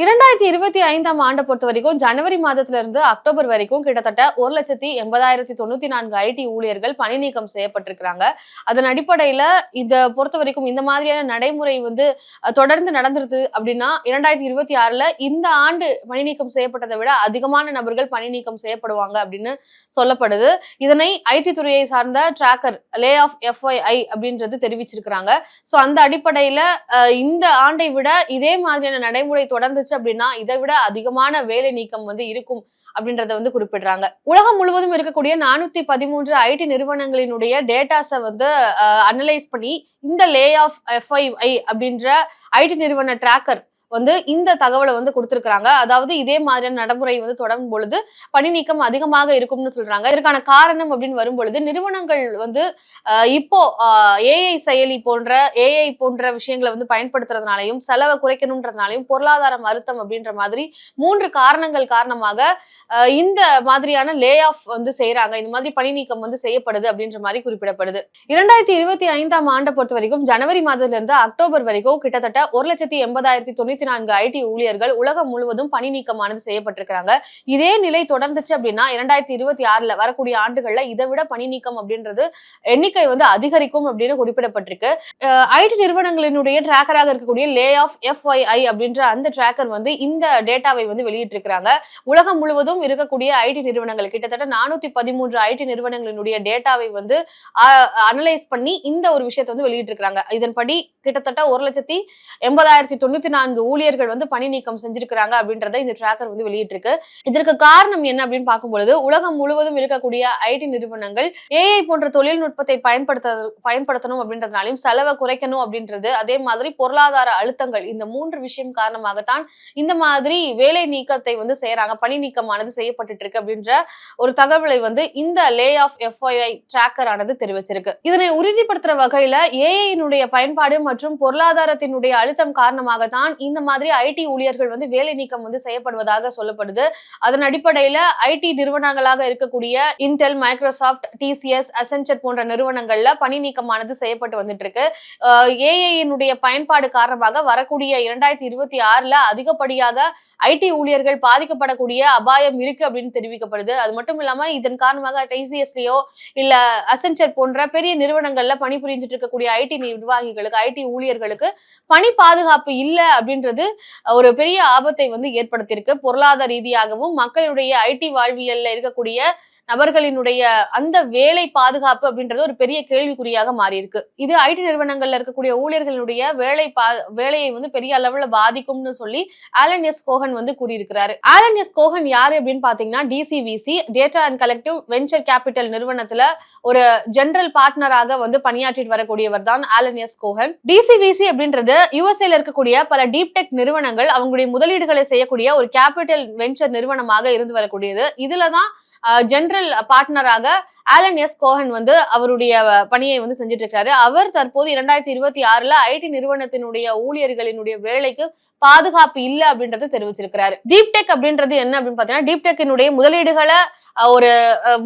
இரண்டாயிரத்தி இருபத்தி ஐந்தாம் ஆண்டை பொறுத்த வரைக்கும் ஜனவரி மாதத்துல இருந்து அக்டோபர் வரைக்கும் கிட்டத்தட்ட ஒரு லட்சத்தி எண்பதாயிரத்தி தொண்ணூத்தி நான்கு ஐடி ஊழியர்கள் பணி நீக்கம் செய்யப்பட்டிருக்கிறாங்க. அதன் அடிப்படையில இத பொறுத்த வரைக்கும் இந்த மாதிரியான நடைமுறை வந்து தொடர்ந்து நடந்துருது அப்படின்னா இரண்டாயிரத்தி இருபத்தி ஆறுல இந்த ஆண்டு பணி நீக்கம் செய்யப்பட்டதை விட அதிகமான நபர்கள் பணி நீக்கம் செய்யப்படுவாங்க அப்படின்னு சொல்லப்படுது. இதனை ஐடி துறையை சார்ந்த டிராக்கர் லே ஆஃப் எஃப்ஐஐ அப்படின்றது தெரிவிச்சிருக்கிறாங்க. சோ அந்த அடிப்படையில இந்த ஆண்டை விட இதே மாதிரியான நடைமுறை தொடர்ந்து இருந்துச்சு அப்படின்னா இதை விட அதிகமான வேலை நீக்கம் வந்து இருக்கும் அப்படின்றத வந்து குறிப்பிடுறாங்க. உலகம் முழுவதும் இருக்கக்கூடிய நானூத்தி பதிமூன்று ஐடி நிறுவனங்களினுடைய டேட்டாஸை வந்து அனலைஸ் பண்ணி இந்த லே ஆஃப் எஃப்ஐஐ அப்படின்ற ஐடி நிறுவன டிராக்கர் வந்து இந்த தகவலை வந்து கொடுத்திருக்கிறாங்க. அதாவது இதே மாதிரியான நடைமுறை வந்து தொடரும் பொழுது பணி நீக்கம் அதிகமாக இருக்கும்னு சொல்றாங்க. இதற்கான காரணம் அப்படின்னு வரும் பொழுது நிறுவனங்கள் வந்து இப்போ ஏஐ செயலி போன்ற ஏஐ போன்ற விஷயங்களை வந்து பயன்படுத்துறதுனாலையும் செலவை குறைக்கணுன்றதுனாலையும் பொருளாதார அழுத்தம் அப்படின்ற மாதிரி மூன்று காரணங்கள் காரணமாக இந்த மாதிரியான லே ஆஃப் வந்து செய்யறாங்க இந்த மாதிரி பணி நீக்கம் வந்து செய்யப்படுது அப்படின்ற மாதிரி குறிப்பிடப்படுது. இரண்டாயிரத்தி இருபத்தி ஐந்தாம் ஆண்டை பொறுத்த வரைக்கும் ஜனவரி மாதத்திலிருந்து அக்டோபர் வரைக்கும் கிட்டத்தட்ட ஒரு லட்சத்தி எண்பதாயிரத்தி தொண்ணூத்தி நான்கு ஐடி ஊழியர்கள் உலகம் முழுவதும் பணி நீக்கமானது செய்யப்பட்டிருக்கிறாங்க. இதே நிலை தொடர்ந்துச்சு அப்படின்னா இரண்டாயிரத்தி இருபத்தி ஆறுல வரக்கூடிய ஆண்டுகள்ல இதை விட பணி நீக்கம் அப்படின்றது எண்ணிக்கை வந்து அதிகரிக்கும் அப்படின்னு குறிப்பிடப்பட்டிருக்கு. ஐடி நிறுவனங்களினுடைய டிராக்கராக இருக்கக்கூடிய லே ஆஃப் எஃப்ஒய்ஐ அப்படின்ற அந்த டிராக்கர் வந்து இந்த டேட்டாவை வந்து வெளியிட்டிருக்கிறாங்க. உலகம் முழுவதும் இருக்கக்கூடிய ஐடி நிறுவனங்கள் கிட்டத்தட்ட நானூத்தி பதிமூன்று ஐடி நிறுவனங்களினுடைய டேட்டாவை வந்து அனலைஸ் பண்ணி இந்த ஒரு விஷயத்தை வந்து வெளியிட்டிருக்கிறாங்க. இதன்படி கிட்டத்தட்ட ஒரு லட்சத்தி எண்பதாயிரத்தி தொண்ணூத்தி நான்கு ஊழியர்கள் வந்து பணி நீக்கம் செஞ்சிருக்கிறாங்க அப்படின்றத இந்த டிராக்கர் வந்து வெளியிட்டிருக்கு. இதற்கு காரணம் என்ன அப்படின்னு பார்க்கும்பொழுது உலகம் முழுவதும் இருக்கக்கூடிய ஐடி நிறுவனங்கள் ஏஐ போன்ற தொழில்நுட்பத்தை பயன்படுத்த பயன்படுத்தணும் அப்படின்றதுனாலையும் செலவை குறைக்கணும் அப்படின்றது அதே மாதிரி பொருளாதார அழுத்தங்கள் இந்த மூன்று விஷயம் காரணமாகத்தான் இந்த மாதிரி வேலை நீக்கத்தை வந்து செய்யறாங்க பணி நீக்கமானது செய்யப்பட்டுட்டு இருக்கு அப்படின்ற ஒரு தகவலை வந்து இந்த லே ஆஃப் எஃப்ஐஐ டிராக்கர் ஆனது தெரிவிச்சிருக்கு. இதனை உறுதிப்படுத்துற வகையில ஏஐனுடைய பயன்பாடு மற்றும் பொருளாதாரத்தினுடைய அழுத்தம் காரணமாகத்தான் இந்த மாதிரி ஐடி ஊழியர்கள் வந்து வேலை நீக்கம் வந்து செய்யப்படுவதாக சொல்லப்படுது. அதன் அடிப்படையில ஐடி நிறுவனங்களாக இருக்கக்கூடிய இன்டெல் மைக்ரோசாஃப்ட் டிசிஎஸ் அசென்சர் போன்ற நிறுவனங்கள்ல பணி நீக்கமானது செய்யப்பட்டு வந்துட்டு இருக்கு ஏஐனுடைய பயன்பாடு காரணமாக வரக்கூடிய இரண்டாயிரத்தி இருபத்தி ஆறுல அதிகப்படியாக ஐடி ஊழியர்கள் பாதிக்கப்படக்கூடிய அபாயம் இருக்கு அப்படின்னு தெரிவிக்கப்படுது. அது மட்டும் இல்லாம இதன் காரணமாக டிசிஎஸ்லயோ இல்ல அசென்சர் போன்ற பெரிய நிறுவனங்கள்ல பணிபுரிஞ்சிட்டு இருக்கக்கூடிய ஐடி நிர்வாகிகளுக்கு ஐடி ஊழியர்களுக்கு பணி பாதுகாப்பு இல்லை அப்படின்ற அப்படின்றது ஒரு பெரிய ஆபத்தை வந்து ஏற்படுத்தியிருக்கு. பொருளாதார ரீதியாகவும் மக்களுடைய ஐடி வாழ்வியல்ல இருக்கக்கூடிய நபர்களினுடைய அந்த வேலை பாதுகாப்பு அப்படின்றது ஒரு பெரிய கேள்விக்குறியாக மாறி இருக்கு இது ஐடி நிறுவனங்கள்ல இருக்கக்கூடிய ஊழியர்களுடைய வேலை பா வேலையை வந்து பெரிய அளவுல பாதிக்கும்னு சொல்லி ஆலன் எஸ் கோஹன் வந்து கூறியிருக்கிறாரு. ஆலன் எஸ் கோஹன் யாரு அப்படின்னு பாத்தீங்கன்னா DCVC data and collective venture capital நிறுவனத்துல ஒரு ஜெனரல் பார்ட்னராக வந்து பணியாற்றிட்டு வரக்கூடியவர் தான் ஆலன் எஸ் கோஹன். டிசிவிசி அப்படின்றது யூஎஸ்ஏல இருக்கக்கூடிய பல டீப் டெக் நிறுவனங்கள் அவங்களுடைய முதலீடுகளை செய்யக்கூடிய ஒரு கேபிட்டல் வெஞ்சர் நிறுவனமாக இருந்து வரக்கூடியது. இதுலதான் ஜென்ரல் பார்ட்னராக ஆலன் எஸ் கோஹன் வந்து அவருடைய பணியை வந்து செஞ்சுட்டு இருக்காரு அவர் தற்போது இரண்டாயிரத்தி இருபத்தி ஆறுல ஐடி நிறுவனத்தினுடைய ஊழியர்களினுடைய வேலைக்கு பாதுகாப்பு இல்லை அப்படின்றத தெரிவிச்சிருக்கிறாரு. டீப் டெக் அப்படின்றது என்ன அப்படின்னு பாத்தீங்கன்னா டீப்டெக்கினுடைய முதலீடுகளை ஒரு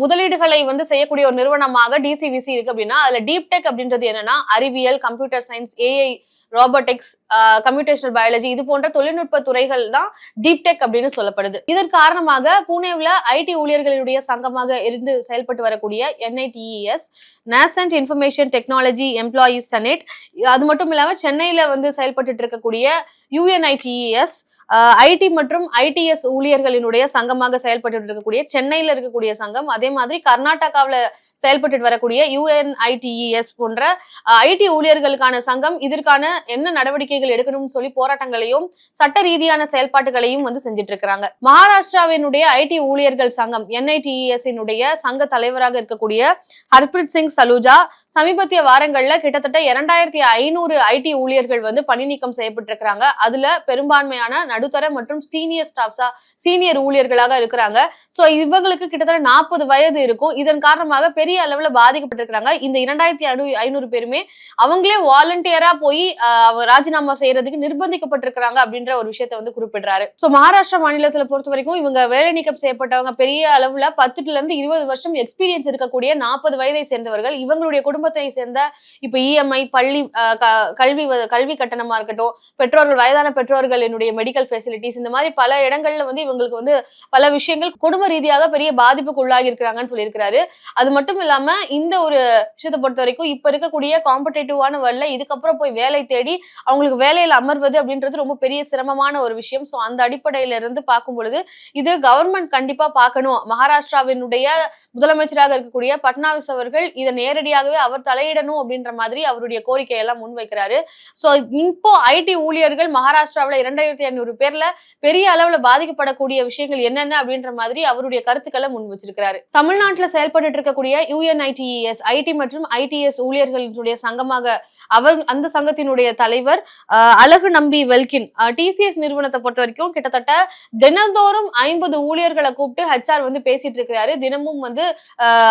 முதலீடுகளை வந்து செய்யக்கூடிய ஒரு நிறுவனமாக டிசிவிசி இருக்கு அப்படின்னா அதுல டீப் டெக் அப்படின்றது என்னன்னா அறிவியல் computer science AI robotics computational biology இது போன்ற தொழில்நுட்ப துறைகள் தான் டீப் டெக் அப்படின்னு சொல்லப்படுது. இதன் காரணமாக புனேவில் ஐடி ஊழியர்களுடைய சங்கமாக இருந்து செயல்பட்டு வரக்கூடிய NITES nascent information technology employees senate அது மட்டும் இல்லாமல் சென்னையில் வந்து செயல்பட்டு இருக்கக்கூடிய யூஎன்ஐடிஇஎஸ் ஐடி மற்றும் ஐடிஎஸ் ஊழியர்களினுடைய சங்கமாக செயல்பட்டு இருக்கக்கூடிய சென்னையில் இருக்கக்கூடிய சங்கம் அதே மாதிரி கர்நாடகாவில் செயல்பட்டு வரக்கூடிய யுஎன்ஐடிஇஎஸ் போன்ற ஐடி ஊழியர்களுக்கான சங்கம் இதற்கான என்ன நடவடிக்கைகள் எடுக்கணும்னு சொல்லி போராட்டங்களையும் சட்ட ரீதியான செயல்பாட்டுகளையும் வந்து செஞ்சுட்டு இருக்கிறாங்க மகாராஷ்டிராவினுடைய ஐடி ஊழியர்கள் சங்கம் என்ஐடிஇஎஸ் சங்க தலைவராக இருக்கக்கூடிய ஹர்பிரீத் சிங் சலூஜா சமீபத்திய வாரங்கள்ல கிட்டத்தட்ட இரண்டாயிரத்தி ஐநூறு ஐடி ஊழியர்கள் வந்து பணி நீக்கம் செய்யப்பட்டிருக்கிறாங்க. அதுல பெரும்பான்மையான நடுத்தர மற்றும் சீனியர் ஸ்டாஃப்ஸா சீனியர் ஊழியர்களாக இருக்கிறாங்க. சோ இவங்களுக்கு கிட்டத்தட்ட நாற்பது வயது இருக்கும். இதன் காரணமாக பெரிய அளவுல பாதிக்கப்பட்டிருக்கிறாங்க. இந்த இரண்டாயிரத்தி ஐநூ ஐநூறு பேருமே அவங்களே வாலண்டியரா போய் ராஜினாமா செய்யறதுக்கு நிர்பந்திக்கப்பட்டிருக்கிறாங்க அப்படின்ற ஒரு விஷயத்த வந்து குறிப்பிடுறாரு. சோ மகாராஷ்டிரா மாநிலத்துல பொறுத்த வரைக்கும் இவங்க வேலை நீக்கம் செய்யப்பட்டவங்க பெரிய அளவுல பத்துல இருந்து இருபது வருஷம் எக்ஸ்பீரியன்ஸ் இருக்கக்கூடிய நாற்பது வயதை சேர்ந்தவர்கள். இவங்களுடைய குடும்பத்தை சேர்ந்த இப்ப இஎம்ஐ பள்ளி கல்வி வ- கல்வி கட்டணமா இருக்கட்டும் பெற்றோர்கள் வயதான பெற்றோர்களினுடைய மெடிக்கல் மெடிக்கல் ஃபெசிலிட்டிஸ் இந்த மாதிரி பல இடங்கள்ல வந்து இவங்களுக்கு வந்து பல விஷயங்கள் குடும்ப ரீதியாக பெரிய பாதிப்புக்கு உள்ளாகி இருக்கிறாங்கன்னு சொல்லியிருக்கிறாரு. அது மட்டும் இல்லாம இந்த ஒரு விஷயத்தை பொறுத்த வரைக்கும் இப்ப இருக்கக்கூடிய காம்படேட்டிவான வரல இதுக்கப்புறம் போய் வேலை தேடி அவங்களுக்கு வேலையில அமர்வது அப்படின்றது ரொம்ப பெரிய சிரமமான ஒரு விஷயம். ஸோ அந்த அடிப்படையில இருந்து பார்க்கும் பொழுது இது கவர்மெண்ட் கண்டிப்பா பார்க்கணும். மகாராஷ்டிராவினுடைய முதலமைச்சராக இருக்கக்கூடிய பட்னாவிஸ் அவர்கள் இதை நேரடியாகவே அவர் தலையிடணும் அப்படின்ற மாதிரி அவருடைய கோரிக்கையெல்லாம் முன்வைக்கிறாரு. ஸோ இப்போ ஐடி ஊழியர்கள் மகாராஷ்டிராவில் இரண்டாயிரத்தி ஐநூறு பேர்ல பெரிய அளவுல பாதிக்கப்படக்கூடிய விஷயங்கள் என்னென்ன அப்படின்ற மாதிரி அவருடைய கருத்துக்களை முன் வச்சிருக்கிறாரு. தமிழ்நாட்டுல செயல்பட்டு இருக்கக்கூடிய யூஎன்ஐடிஇஎஸ் ஐடி மற்றும் ஐடிஎஸ் ஊழியர்களினுடைய சங்கமாக அவர் அந்த சங்கத்தினுடைய தலைவர் அழகு நம்பி வெல்கின் டிசிஎஸ் நிறுவனத்தை பொறுத்த வரைக்கும் கிட்டத்தட்ட தினந்தோறும் ஐம்பது ஊழியர்களை கூப்பிட்டு ஹெச்ஆர் வந்து பேசிட்டு இருக்கிறாரு. தினமும் வந்து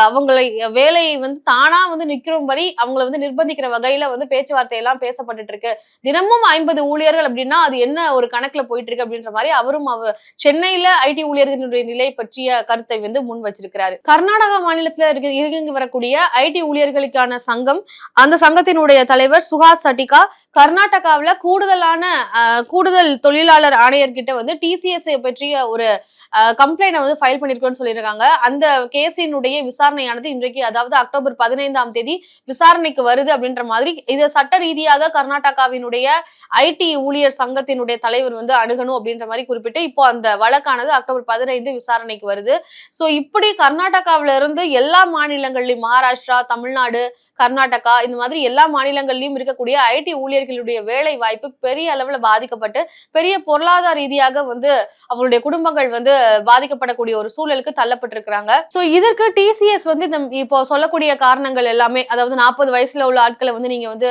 அவங்களை வேலையை வந்து தானா வந்து நிற்கிறபடி அவங்களை வந்து நிர்பந்திக்கிற வகையில வந்து பேச்சுவார்த்தை எல்லாம் பேசப்பட்டுட்டு இருக்கு. தினமும் ஐம்பது ஊழியர்கள் அப்படின்னா அது என்ன ஒரு கணக்குல போயிட்டு இருக்கு அப்படின்ற மாதிரி அவரும் அவர் சென்னையில ஐடி ஊழியர்களுடைய நிலை பற்றிய கருத்தை வந்து முன் வச்சிருக்கிறாரு. கர்நாடகா மாநிலத்துல இருக்க இயங்கி வரக்கூடிய ஐடி ஊழியர்களுக்கான சங்கம் அந்த சங்கத்தினுடைய தலைவர் சுஹாஸ் சட்டிகா கர்நாடகாவில கூடுதலான கூடுதல் தொழிலாளர் ஆணையர்கிட்ட வந்து டிசிஎஸ் பற்றிய ஒரு கம்ப்ளைண்ட் வந்து ஃபைல் பண்ணிருக்கோம்னு சொல்லியிருக்காங்க. அந்த கேஸினுடைய விசாரணையானது இன்றைக்கு அதாவது அக்டோபர் பதினைந்தாம் தேதி விசாரணைக்கு வருது அப்படின்ற மாதிரி இது சட்ட ரீதியாக கர்நாடகாவினுடைய ஐடி ஊழியர் சங்கத்தினுடைய தலைவர் வந்து அணுகணும் அப்படின்ற மாதிரி குறிப்பிட்டு இப்போ அந்த வழக்கானது அக்டோபர் பதினைந்து விசாரணைக்கு வருது. ஸோ இப்படி கர்நாடகாவில இருந்து எல்லா மாநிலங்கள்லயும் மகாராஷ்டிரா தமிழ்நாடு கர்நாடகா இந்த மாதிரி எல்லா மாநிலங்கள்லயும் இருக்கக்கூடிய ஐடி ஊழியர்களுடைய வேலை வாய்ப்பு பெரிய அளவுல பாதிக்கப்பட்டு பெரிய பொருளாதார ரீதியாக வந்து அவருடைய குடும்பங்கள் வந்து பாதிக்கப்படக்கூடிய ஒரு சூழலுக்கு தள்ளப்பட்டிருக்கிறாங்க. ஸோ இதற்கு டிசிஎஸ் வந்து இந்த இப்போ சொல்லக்கூடிய காரணங்கள் எல்லாமே அதாவது நாற்பது வயசுல உள்ள ஆட்களை வந்து நீங்க வந்து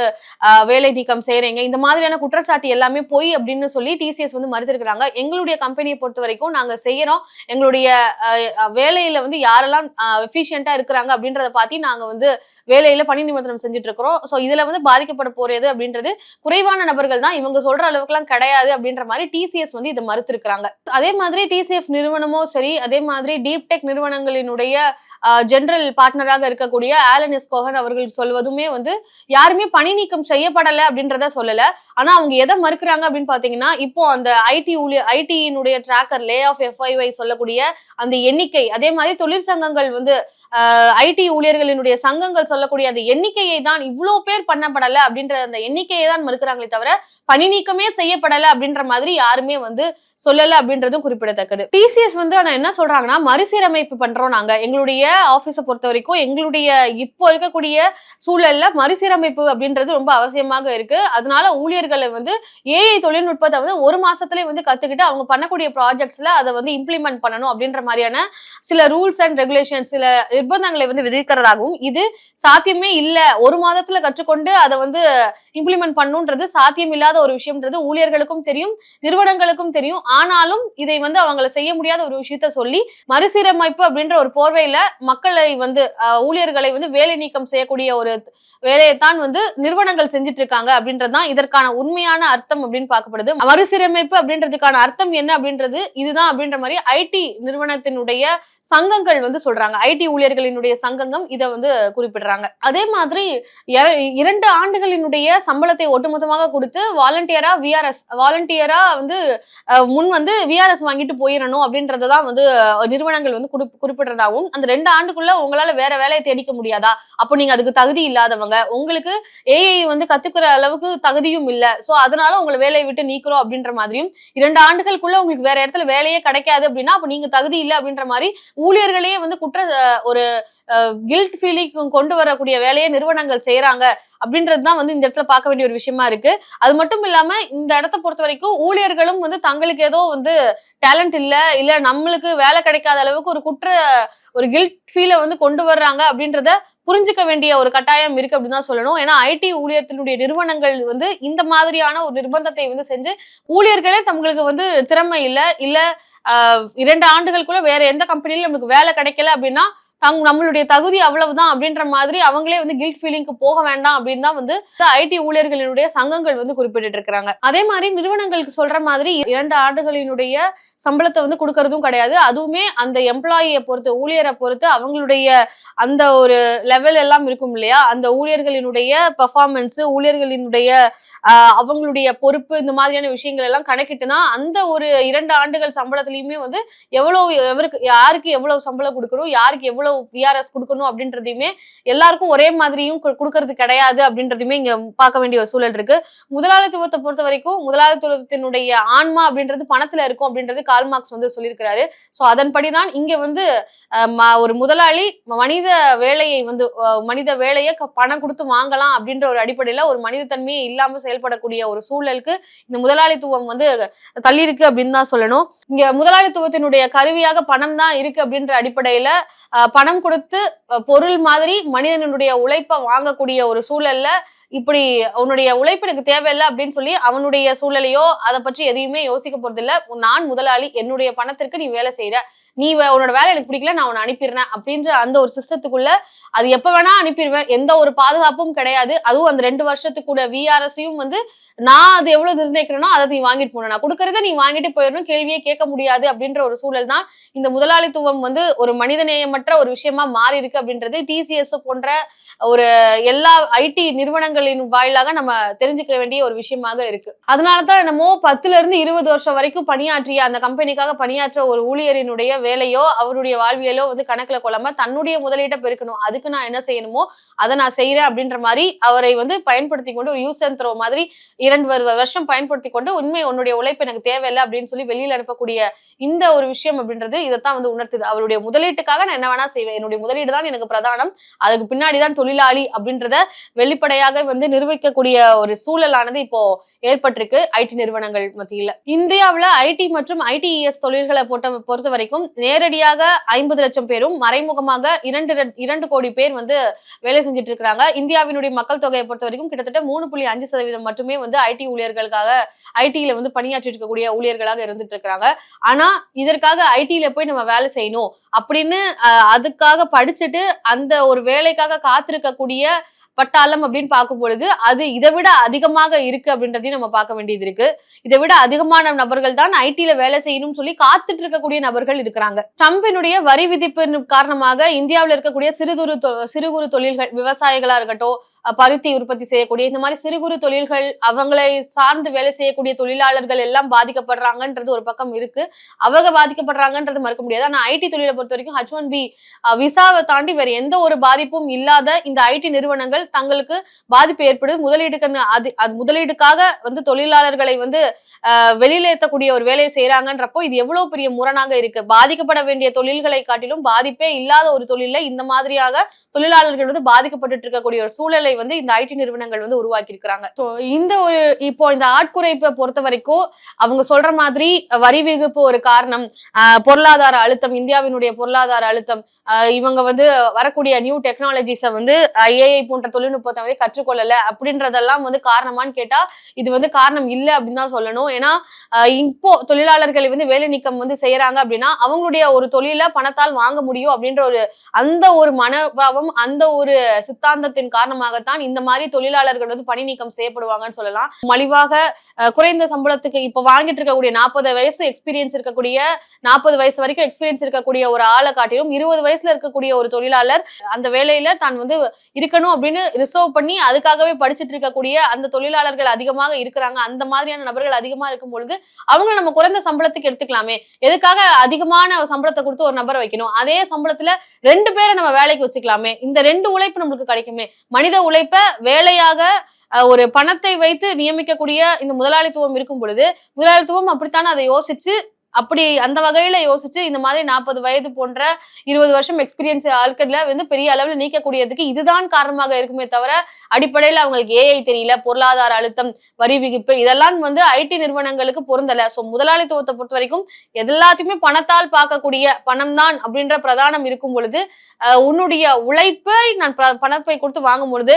வேலை நீக்கம் செய்யறீங்க இந்த மாதிரியான குற்றச்சாட்டு எல்லாமே பொய் அப்படின்னு சொல்லி டிசிஎஸ் வந்து மறுத்திருக்கிறாங்க எங்களுடைய கம்பெனியை பொறுத்த வரைக்கும் நாங்க செய்யறோம். எங்களுடைய வேலையில வந்து யாரெல்லாம் எஃபிஷியண்டா இருக்கிறாங்க அப்படின்றத பார்த்து நாங்க வந்து வேலையில பணி நிமித்தம் செஞ்சுட்டு இருக்கிறோம் ஸோ இதுல வந்து பாதிக்கப்பட போறது அப்படின்றது குறைவான நபர்கள் தான். இவங்க சொல்ற அளவுக்குலாம் கிடையாது அப்படின்ற மாதிரி டிசிஎஸ் வந்து இதை மறுத்திருக்கிறாங்க. அதே மாதிரி டிசிஎஃப் நிறுவனமும் சரி அதே மாதிரி டீப் டெக் நிறுவனங்களினுடைய ஜெனரல் பார்ட்னராக இருக்கக்கூடிய ஆலன் எஸ் கோஹன் அவர்கள் சொல்வதுமே வந்து யாருமே பணி நீக்கம் செய்யப்படலை அப்படின்றத சொல்லல. ஆனா அவங்க எதை மறுக்கிறாங்க அப்படின்னு பாத்தீங்கன்னா இப்போ அந்த ஐடி ஊழிய ஐடியினுடைய டிராக்கர் லே ஆஃப் எஃப்ஐஒய் சொல்லக்கூடிய அந்த எண்ணிக்கை அதே மாதிரி தொழிற்சங்கங்கள் வந்து ஐடி ஊழியர்களினுடைய சங்கங்கள் சொல்லக்கூடிய அந்த எண்ணிக்கையை தான் இவ்வளோ பேர் பண்ணப்படலை அப்படின்ற அந்த எண்ணிக்கையை தான் மறுக்கிறாங்களே தவிர பணி நீக்கமே செய்யப்படலை அப்படின்ற மாதிரி யாருமே வந்து சொல்லல அப்படின்றதும் குறிப்பிடத்தக்கது. டிசிஎஸ் வந்து ஆனா என்ன சொல்றாங்கன்னா மறுசீரமைப்பு பண்றோம் நாங்க. எங்களுடைய ஆபீஸை பொறுத்த வரைக்கும் எங்களுடைய இப்போ இருக்கக்கூடிய சூழல்ல மறுசீரமைப்பு அப்படின்றது ரொம்ப அவசியமாக இருக்கு. அதனால ஊழியர்களை வந்து ஏஐ தொழில்நுட்பத்தை வந்து ஒரு மாசத்துலயே வந்து கத்துக்கிட்டு அவங்க பண்ணக்கூடிய ப்ராஜெக்ட்ஸ்ல அதை வந்து இம்ப்ளிமெண்ட் பண்ணணும் அப்படின்ற மாதிரியான சில ரூல்ஸ் அண்ட் ரெகுலேஷன் சில நிர்பந்தங்களை வந்து விதிக்கிறதாகவும் இது சாத்தியமே இல்ல. ஒரு மாதத்துல கற்றுக்கொண்டு அதை வந்து இம்ப்ளிமெண்ட் பண்ணுன்றது சாத்தியம் இல்லாத ஒரு விஷயம்ன்றது ஊழியர்களுக்கும் தெரியும் நிறுவனங்களுக்கும் தெரியும். ஆனாலும் இதை வந்து அவங்கள செய்ய முடியாத ஒரு விஷயத்த சொல்லி மறுசீரமைப்பு அப்படின்ற ஒரு போர்வையில மக்களை வந்து ஊழியர்களை வந்து வேலை நீக்கம் செய்யக்கூடிய ஒரு வேலையைத்தான் வந்து நிறுவனங்கள் செஞ்சுட்டு இருக்காங்க அப்படின்றதுதான் இதற்கான உண்மையான அர்த்தம் அப்படின்னு பார்க்கப்படுது. மறுசீரமைப்பு அப்படின்றதுக்கான அர்த்தம் என்ன அப்படின்றது இதுதான் அப்படின்ற மாதிரி ஐடி நிறுவனத்தினுடைய சங்கங்கள் வந்து சொல்றாங்க. ஐடி ஊழியர்களினுடைய சங்கங்கம் இதை வந்து குறிப்பிடுறாங்க. அதே மாதிரி இரண்டு ஆண்டுகளினுடைய சம்பளத்தை ஒட்டுமொத்தமாக கொடுத்து வாலண்டியரா விஆர்எஸ் வாலண்டியரா வந்து முன் வந்து விஆர்எஸ் வாங்கிட்டு போயிடணும் அப்படின்றதான் வந்து நிறுவனங்கள் வந்து குறிப்- குறிப்பிடுறதாகவும் அந்த ரெண்டு ஆண்டுக்குள்ள உங்களால வேற வேலையை தேடிக்க முடியாதா? அப்போ நீங்க அதுக்கு தகுதி இல்லாதவங்க உங்களுக்கு ஏஐ வந்து கத்துக்கிற அளவுக்கு தகுதியும் இல்ல. சோ அதனால உங்களை வேலையை விட்டு நீக்கிறோம் அப்படின்ற மாதிரி மாதிரியும் இரண்டு ஆண்டுகளுக்குள்ள உங்களுக்கு வேற இடத்துல வேலையே கிடைக்காது அப்படின்னா அப்ப நீங்க தகுதி இல்லை அப்படின்ற மாதிரி ஊழியர்களே வந்து குற்ற ஒரு கில்ட் ஃபீலிங் கொண்டு வரக்கூடிய வேலையை நிறுவனங்கள் செய்யறாங்க அப்படின்றது தான் வந்து இந்த இடத்துல பார்க்க வேண்டிய ஒரு விஷயமா இருக்கு. அது மட்டும் இல்லாம இந்த இடத்த பொறுத்த வரைக்கும் ஊழியர்களும் வந்து தங்களுக்கு ஏதோ வந்து டேலண்ட் இல்ல இல்ல நம்மளுக்கு வேலை கிடைக்காத அளவுக்கு ஒரு குற்ற ஒரு கில்ட் ஃபீலை வந்து கொண்டு வர்றாங்க அப்படின்றத புரிஞ்சுக்க வேண்டிய ஒரு கட்டாயம் இருக்கு அப்படின்னு தான் சொல்லணும். ஏன்னா ஐடி ஊழியத்தினுடைய நிறுவனங்கள் வந்து இந்த மாதிரியான ஒரு நிர்பந்தத்தை வந்து செஞ்சு ஊழியர்களே தங்களுக்கு வந்து திறமை இல்லை இல்ல இரண்டு ஆண்டுகளுக்குள்ள வேற எந்த கம்பெனிலும் நமக்கு வேலை கிடைக்கல அப்படின்னா தங் நம்மளுடைய தகுதி அவ்வளவுதான் அப்படின்ற மாதிரி அவங்களே வந்து கில்ட் ஃபீலிங்க்கு போக வேண்டாம் அப்படின்னு தான் வந்து ஐடி ஊழியர்களினுடைய சங்கங்கள் வந்து குறிப்பிட்டு இருக்கிறாங்க. அதே மாதிரி நிறுவனங்களுக்கு சொல்ற மாதிரி இரண்டு ஆண்டுகளினுடைய சம்பளத்தை வந்து கொடுக்கறதும் கிடையாது. அதுவுமே அந்த எம்ப்ளாயியை பொறுத்து ஊழியரை பொறுத்து அவங்களுடைய அந்த ஒரு லெவல் எல்லாம் இருக்கும் இல்லையா? அந்த ஊழியர்களினுடைய பெர்ஃபார்மன்ஸ் ஊழியர்களினுடைய அவங்களுடைய பொறுப்பு இந்த மாதிரியான விஷயங்கள் எல்லாம் கணக்கிட்டு தான் அந்த ஒரு இரண்டு ஆண்டுகள் சம்பளத்திலயுமே வந்து எவ்வளவு எவருக்கு யாருக்கு எவ்வளவு சம்பளம் கொடுக்கணும் யாருக்கு எவ்வளவு எவ்வளவு விஆர்எஸ் கொடுக்கணும் அப்படின்றதையுமே எல்லாருக்கும் ஒரே மாதிரியும் கொடுக்கறது கிடையாது அப்படின்றதையுமே இங்க பார்க்க வேண்டிய ஒரு சூழல் இருக்கு. முதலாளித்துவத்தை பொறுத்த வரைக்கும் முதலாளித்துவத்தினுடைய ஆன்மா அப்படின்றது பணத்துல இருக்கும் அப்படின்றது கால் மார்க்ஸ் வந்து சொல்லியிருக்கிறாரு. ஸோ அதன்படிதான் இங்க வந்து ஒரு முதலாளி மனித வேலையை வந்து மனித வேலையை பணம் கொடுத்து வாங்கலாம் அப்படின்ற ஒரு அடிப்படையில ஒரு மனித தன்மையை இல்லாம செயல்படக்கூடிய ஒரு சூழலுக்கு இந்த முதலாளித்துவம் வந்து தள்ளி இருக்கு அப்படின்னு தான் சொல்லணும். இங்க முதலாளித்துவத்தினுடைய கருவியாக பணம் தான் இருக்கு அப்படின்ற அடிப்படையில அஹ், பணம் கொடுத்து பொருள் மாதிரி மனிதனுடைய உழைப்பை வாங்கக்கூடிய ஒரு சூழல்ல இப்படி உன்னுடைய உழைப்பு எனக்கு தேவையில்லை அப்படின்னு சொல்லி அவனுடைய சூழலையோ அதை பற்றி எதையுமே யோசிக்க போறதில்ல. நான் முதலாளி என்னுடைய பணத்திற்கு நீ வேலை செய்யற நீ வே- உன்னோட வேலை எனக்கு பிடிக்கல நான் உன்னை அனுப்பிடுறேன் அப்படின்ற அந்த ஒரு சிஸ்டத்துக்குள்ள அது எப்ப வேணா அனுப்பிடுவேன். எந்த ஒரு பாதுகாப்பும் கிடையாது. அதுவும் அந்த ரெண்டு வருஷத்துக்குள்ள விஆர்எஸையும் வந்து நான் அது எவ்வளவு நிர்ணயிக்கிறேனோ அதை நீ வாங்கிட்டு போகணும். நான் கொடுக்கறத நீ வாங்கிட்டு போயிடணும். கேள்வியே கேட்க முடியாது அப்படின்ற ஒரு சூழல் தான் இந்த முதலாளித்துவம் வந்து ஒரு மனிதநேயமற்ற ஒரு விஷயமா மாறி இருக்கு அப்படின்றது டிசிஎஸ் போன்ற ஒரு எல்லா ஐடி நிறுவனங்கள் நிறுவனங்களின் வாயிலாக நம்ம தெரிஞ்சுக்க வேண்டிய ஒரு விஷயமாக இருக்கு. அதனாலதான் என்னமோ பத்துல இருந்து இருபது வருஷம் வரைக்கும் பணியாற்றிய அந்த கம்பெனிக்காக பணியாற்ற ஒரு ஊழியரினுடைய வேலையோ அவருடைய வாழ்வியலோ வந்து கணக்குல கொள்ளாம தன்னுடைய முதலீட்டை பெருக்கணும். அதுக்கு நான் என்ன செய்யணுமோ அதை நான் செய்யறேன் அப்படின்ற மாதிரி அவரை வந்து பயன்படுத்தி கொண்டு ஒரு யூஸ் அண்ட் த்ரோ மாதிரி இரண்டு வருஷம் பயன்படுத்தி கொண்டு உண்மை உன்னுடைய உழைப்பு எனக்கு தேவையில்லை அப்படின்னு சொல்லி வெளியில் அனுப்பக்கூடிய இந்த ஒரு விஷயம் அப்படின்றது இதைத்தான் வந்து உணர்த்துது. அவருடைய முதலீட்டுக்காக நான் என்ன வேணா செய்வேன். என்னுடைய முதலீடு தான் எனக்கு பிரதானம். அதுக்கு பின்னாடி தான் தொழிலாளி அப்படின்றத வெளிப்படையாக வந்து நிர்வகிக்கக்கூடிய ஒரு சூழலானது இப்போ ஏற்பட்டிருக்கு ஐடி நிறுவனங்கள் மத்தியில. இந்தியாவில் ஐடி மற்றும் ஐடிஇஎஸ் தொழில்களை போட்ட பொறுத்த வரைக்கும் நேரடியாக ஐம்பது லட்சம் பேரும் மறைமுகமாக இரண்டு இரண்டு கோடி பேர் வந்து வேலை செஞ்சுட்டு இருக்கிறாங்க இந்தியாவினுடைய மக்கள் தொகையை பொறுத்த வரைக்கும் கிட்டத்தட்ட மூணு புள்ளி அஞ்சு சதவீதம் மட்டுமே வந்து ஐடி ஊழியர்களுக்காக ஐடியில வந்து பணியாற்றிட்டு இருக்கக்கூடிய ஊழியர்களாக இருந்துட்டு இருக்கிறாங்க ஆனா இதற்காக ஐடியில போய் நம்ம வேலை செய்யணும் அப்படின்னு அதுக்காக படிச்சுட்டு அந்த ஒரு வேலைக்காக காத்திருக்கக்கூடிய பட்டாளம் அப்படின்னு பார்க்கும் பொழுது அது இதை விட அதிகமாக இருக்கு அப்படின்றதையும் நம்ம பார்க்க வேண்டியது இருக்கு. இதை விட அதிகமான நபர்கள் தான் ஐடில வேலை செய்யணும்னு சொல்லி காத்துட்டு இருக்கக்கூடிய நபர்கள் இருக்கிறாங்க. ட்ரம்பினுடைய வரி விதிப்பின் காரணமாக இந்தியாவில் இருக்கக்கூடிய சிறு குறு தொ- சிறு குறு தொழில்கள் விவசாயிகளா இருக்கட்டும் பருத்தி உற்பத்தி செய்யக்கூடிய இந்த மாதிரி சிறு குறு தொழில்கள் அவங்களை சார்ந்து வேலை செய்யக்கூடிய தொழிலாளர்கள் எல்லாம் பாதிக்கப்படுறாங்கன்றது ஒரு பக்கம் இருக்கு. அவங்க பாதிக்கப்படுறாங்கன்றது மறுக்க முடியாது. ஆனா ஐடி தொழிலை பொறுத்த வரைக்கும் ஹச் ஒன் பி விசாவை தாண்டி வேற எந்த ஒரு பாதிப்பும் இல்லாத இந்த ஐடி நிறுவனங்கள் தங்களுக்கு பாதிப்பு ஏற்படுது. முதலீடுக்கு அது அது முதலீடுக்காக வந்து தொழிலாளர்களை வந்து வெளியில ஏத்தக்கூடிய ஒரு வேலையை செய்யறாங்கன்றப்போ இது எவ்வளவு பெரிய முரணாக இருக்கு. பாதிக்கப்பட வேண்டிய தொழில்களை காட்டிலும் பாதிப்பே இல்லாத ஒரு தொழில இந்த மாதிரியாக தொழிலாளர்கள் வந்து பாதிக்கப்பட்டு இருக்கக்கூடிய ஒரு சூழலை வந்து இந்த ஐடி நிறுவனங்கள் வந்து உருவாக்கி இருக்கிறாங்க இந்த ஒரு இப்போ இந்த ஆட்குறைப்பை பொறுத்த வரைக்கும் அவங்க சொல்ற மாதிரி வரி விகிப்பு ஒரு காரணம் பொருளாதார அழுத்தம் இந்தியாவினுடைய பொருளாதார அழுத்தம் இவங்க வந்து வரக்கூடிய நியூ டெக்னாலஜிஸை வந்து ஏஐ போன்ற தொழில்நுட்பத்தை வந்து கற்றுக்கொள்ளல அப்படின்றதெல்லாம் வந்து காரணமான்னு கேட்டா இது வந்து காரணம் இல்லை அப்படின்னு தான் சொல்லணும். ஏன்னா இப்போ தொழிலாளர்களை வந்து வேலை நீக்கம் வந்து செய்யறாங்க அப்படின்னா அவங்களுடைய ஒரு தொழிலை பணத்தால் வாங்க முடியும் அப்படின்ற ஒரு அந்த ஒரு மனோபாவம் அந்த ஒரு சித்தாந்தத்தின் காரணமாகத்தான் இந்த மாதிரி தொழிலாளர்கள் வந்து பணி நீக்கம் செய்யப்படுவாங்கன்னு சொல்லலாம். மலிவாக குறைந்த சம்பளத்துக்கு இப்போ வாங்கிட்டு இருக்கக்கூடிய நாற்பது வயசு எக்ஸ்பீரியன்ஸ் இருக்கக்கூடிய நாற்பது வயசு வரைக்கும் எக்ஸ்பீரியன்ஸ் இருக்கக்கூடிய ஒரு ஆளை காட்டிலும் இருபது வயசுல இருக்கக்கூடிய ஒரு தொழிலாளர் அந்த வேலையில தான் வந்து இருக்கணும் அப்படின்னு ரிசர்வ் பண்ணி அதுக்காகவே படிச்சுட்டு இருக்கக்கூடிய அந்த தொழிலாளர்கள் அதிகமாக இருக்கிறாங்க. அந்த மாதிரியான நபர்கள் அதிகமா இருக்கும் பொழுது அவங்க நம்ம குறைந்த சம்பளத்துக்கு எடுத்துக்கலாமே. எதுக்காக அதிகமான சம்பளத்தை கொடுத்து ஒரு நபரை வைக்கணும்? அதே சம்பளத்துல ரெண்டு பேரை நம்ம வேலைக்கு வச்சுக்கலாமே. இந்த ரெண்டு உழைப்பு நம்மளுக்கு கிடைக்குமே. மனித உழைப்ப வேலையாக ஒரு பணத்தை வைத்து நியமிக்கக்கூடிய இந்த முதலாளித்துவம் இருக்கும் பொழுது முதலாளித்துவம் அப்படித்தானே அதை யோசிச்சு அப்படி அந்த வகையில யோசிச்சு இந்த மாதிரி நாற்பது வயது போன்ற இருபது வருஷம் எக்ஸ்பீரியன்ஸ் ஆட்கள்ல வந்து பெரிய அளவில் நீக்கக்கூடியதுக்கு இதுதான் காரணமாக இருக்குமே தவிர அடிப்படையில அவங்களுக்கு ஏஐ தெரியல பொருளாதார அழுத்தம் வரி விகிப்பு இதெல்லாம் வந்து ஐடி நிறுவனங்களுக்கு பொருந்தல. சோ முதலாளித்துவத்தை பொறுத்த வரைக்கும் எல்லாத்தையுமே பணத்தால் பார்க்கக்கூடிய பணம் தான் அப்படின்ற பிரதானம் இருக்கும் பொழுது உன்னுடைய உழைப்பை நான் பணத்தை கொடுத்து வாங்கும் பொழுது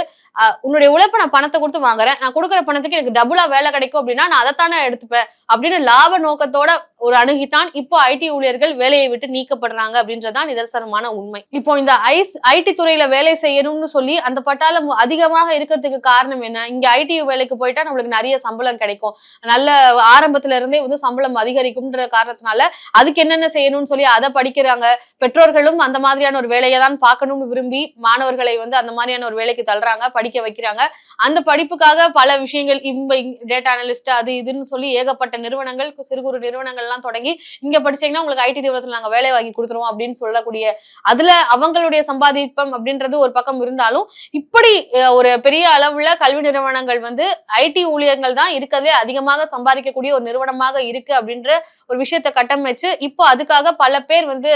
உன்னுடைய உழைப்பை நான் பணத்தை கொடுத்து வாங்குறேன். நான் கொடுக்குற பணத்துக்கு எனக்கு டபுளா வேலை கிடைக்கும் அப்படின்னா நான் அதைத்தானே எடுத்துப்பேன். அப்படின்னு லாப நோக்கத்தோட ஒரு அணுகித்தான் இப்போ ஐடி ஊழியர்கள் வேலையை விட்டு நீக்கப்படுறாங்க அப்படின்றதான் நிதர்சனமான உண்மை. இப்போ இந்த ஐஸ் ஐடி துறையில வேலை செய்யணும்னு சொல்லி அந்த பட்டாளம் அதிகமாக இருக்கிறதுக்கு காரணம் என்ன? இங்க ஐடி வேலைக்கு போயிட்டா நம்மளுக்கு நிறைய சம்பளம் கிடைக்கும். நல்ல ஆரம்பத்துல இருந்தே வந்து சம்பளம் அதிகரிக்கும்ன்ற காரணத்தினால அதுக்கு என்னென்ன செய்யணும்னு சொல்லி அதை படிக்கிறாங்க. பெற்றோர்களும் அந்த மாதிரியான ஒரு வேலையை தான் பார்க்கணும்னு விரும்பி மாணவர்களை வந்து அந்த மாதிரியான ஒரு வேலைக்கு தள்ளுறாங்க படிக்க வைக்கிறாங்க. அந்த படிப்புக்காக பல விஷயங்கள் இம்ப டேட்டா அனலிஸ்ட் அது இதுன்னு சொல்லி ஏகப்பட்ட நிறுவனங்கள் சிறு குறு நிறுவனங்கள்லாம் தொடங்கி இங்க படிச்சீங்கன்னா உங்களுக்கு ஐடி நிறுவனத்துல நாங்க வேலை வாங்கி கொடுத்துருவோம் அப்படின்னு சொல்லக்கூடிய அதுல அவங்களுடைய சம்பாதிப்பம் அப்படின்றது ஒரு பக்கம் இருந்தாலும் இப்படி ஒரு பெரிய அளவுல கல்வி நிறுவனங்கள் வந்து ஐடி ஊழியர்கள் தான் இருக்கிறதே அதிகமாக சம்பாதிக்கக்கூடிய ஒரு நிறுவனமாக இருக்கு அப்படின்ற ஒரு விஷயத்தை கட்டமைச்சு இப்போ அதுக்காக பல பேர் வந்து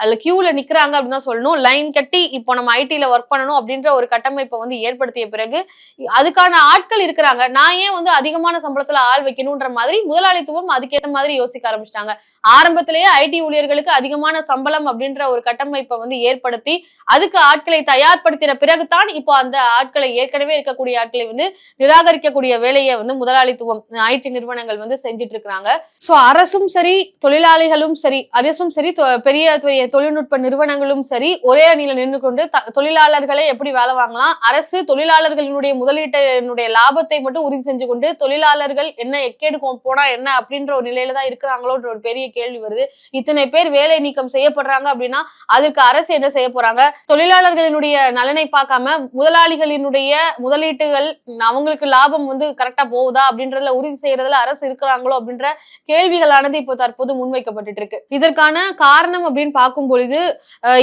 அதுல கியூல நிக்கிறாங்க அப்படின்னு தான் சொல்லணும். லைன் கட்டி இப்போ நம்ம ஐடில ஒர்க் பண்ணணும் அப்படின்ற ஒரு கட்டமைப்பை வந்து ஏற்படுத்திய பிறகு அதுக்கான ஆட்கள் இருக்கிறாங்க. நான் ஏன் வந்து அதிகமான சம்பளத்துல ஆள் வைக்கணும்ன்ற மாதிரி முதல் முதலாளித்துவம் அதுக்கேத்த மாதிரி யோசிக்க ஆரம்பிச்சிட்டாங்க. ஆரம்பத்திலேயே ஐடி ஊழியர்களுக்கு அதிகமான சம்பளம் அப்படின்ற ஒரு கட்டமைப்பை வந்து ஏற்படுத்தி அதுக்கு ஆட்களை தயார்படுத்தின பிறகுதான் இப்போ அந்த ஆட்களை ஏற்கனவே இருக்கக்கூடிய ஆட்களை வந்து நிராகரிக்கக்கூடிய வேலையை வந்து முதலாளித்துவம் ஐடி நிறுவனங்கள் வந்து செஞ்சுட்டு இருக்கிறாங்க சோ அரசும் சரி தொழிலாளிகளும் சரி அரசும் சரி பெரிய பெரிய தொழில்நுட்ப நிறுவனங்களும் சரி ஒரே அணியில நின்று கொண்டு தொழிலாளர்களை எப்படி வேலை வாங்கலாம்? அரசு தொழிலாளர்களினுடைய முதலீட்டினுடைய லாபத்தை மட்டும் உறுதி செஞ்சு கொண்டு தொழிலாளர்கள் என்ன எக்கேடு போனா என்ன அப்படின்ற ஒரு நிலையில தான் இருக்கிறாங்களோன்ற ஒரு பெரிய கேள்வி வருது. இத்தனை பேர் வேலை நீக்கம் செய்யப்படுறாங்க அப்படின்னா அதற்கு அரசு என்ன செய்ய போறாங்க? தொழிலாளர்களினுடைய நலனை பார்க்காம முதலாளிகளினுடைய முதலீட்டுகள் அவங்களுக்கு லாபம் வந்து கரெக்டா போகுதா அப்படின்றதுல உறுதி செய்யறதுல அரசு இருக்கிறாங்களோ அப்படின்ற கேள்விகளானது இப்போ தற்போது முன்வைக்கப்பட்டுட்டு இருக்கு. இதற்கான காரணம் அப்படின்னு பார்க்கும் பொழுது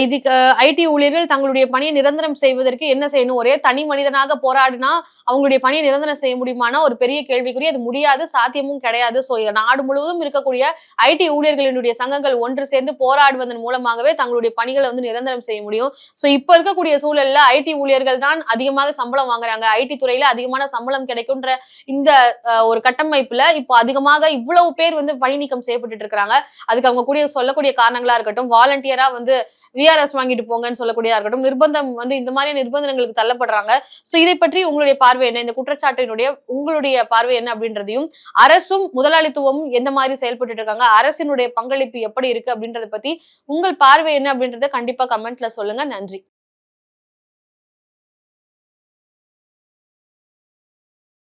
இது இதுக்கு ஐடி ஊழியர்கள் தங்களுடைய பணியை நிரந்தரம் செய்வதற்கு என்ன செய்யணும்? ஒரே தனி மனிதனாக போராடினா அவங்களுடைய பணியை நிரந்தரம் செய்ய முடியுமானா ஒரு பெரிய கேள்விக்குறி. அது முடியாது சாத்தியமும் கிடையாது. ஸோ நாடு முழுவதும் இருக்கக்கூடிய ஐடி ஊழியர்களினுடைய சங்கங்கள் ஒன்று சேர்ந்து போராடுவதன் மூலமாகவே தங்களுடைய பணிகளை வந்து நிரந்தரம் செய்ய முடியும். ஸோ இப்போ இருக்கக்கூடிய சூழல்ல ஐடி ஊழியர்கள் தான் அதிகமாக சம்பளம் வாங்குறாங்க. ஐடி துறையில அதிகமான சம்பளம் கிடைக்கும்ன்ற இந்த ஒரு கட்டமைப்புல இப்போ அதிகமாக இவ்வளவு பேர் வந்து பணி நீக்கம் செய்யப்பட்டு இருக்காங்க. அதுக்கு அவங்க கூடிய சொல்லக்கூடிய காரணங்களா இருக்கட்டும் வாலண்டியரா வந்து விஆர்எஸ் வாங்கிட்டு போங்கன்னு சொல்லக்கூடியதா இருக்கட்டும் நிர்பந்தம் வந்து இந்த மாதிரி நிர்பந்தங்களுக்கு தள்ளப்படுறாங்க. ஸோ இதை பற்றி உங்களுடைய பார்வை என்ன? இந்த குற்றச்சாட்டினுடைய உங்களுடைய பார்வை என்ன அப்படின்றதையும் அரசும் முதல் முதலாளித்துவம் எந்த மாதிரி செயல்பட்டு இருக்காங்க அரசினுடைய பங்களிப்பு எப்படி இருக்கு அப்படின்றத பத்தி உங்கள் பார்வை என்ன அப்படின்றத கண்டிப்பா கமெண்ட்ல சொல்லுங்க. நன்றி.